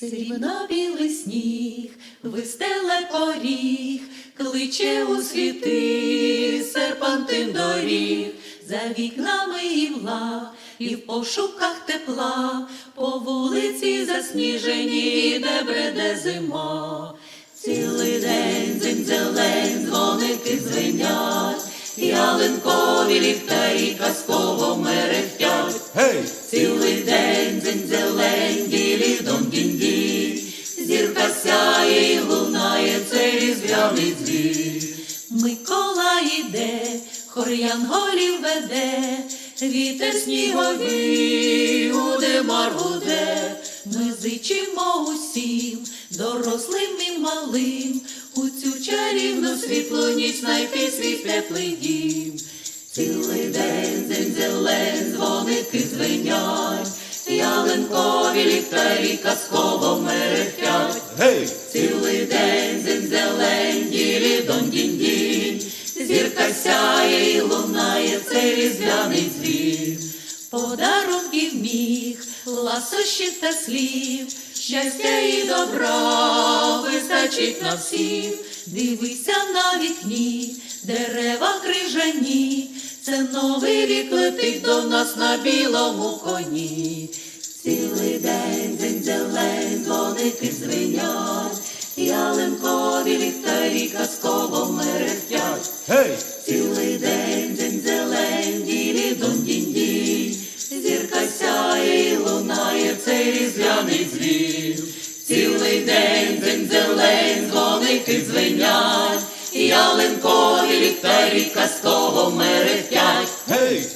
Срібно білий сніг, вистеле поріг, кличе у світи серпантин доріг, за вікнами імла, і в пошуках тепла, по вулиці засніжені, де бреде зима. Цілий день дзень-зелень, дзвоники дзвенять, ялинкові ліхтарі казково мерехтять. Гей! Цілий різдвяний дзвін. Микола йде, хор янголів веде, вітер сніговий уде маргуде. Ми зичимо усім, дорослим і малим, у цю чарівну світлу ніч знайти свій теплий дім. Цілий день дзень зелень, дзвоники дзвенять, ялинкові ліхтарі казково різдвяний дзвін. Подарунків міг, ласощів та слів, щастя і добра вистачить на всіх. Дивися на вікні, дерева крижані, це новий рік летить до нас на білому коні. Цілий день дзень зелень, дзвоники дзвенять, ялинкові ліхтарі казково мерехтять. Гей! Цілий день дзень зелень, різдвяний дзвін. Цілий день день зелень, дзвоники дзвенять, ялинкові ліхтарі казково мерехтять. Гей!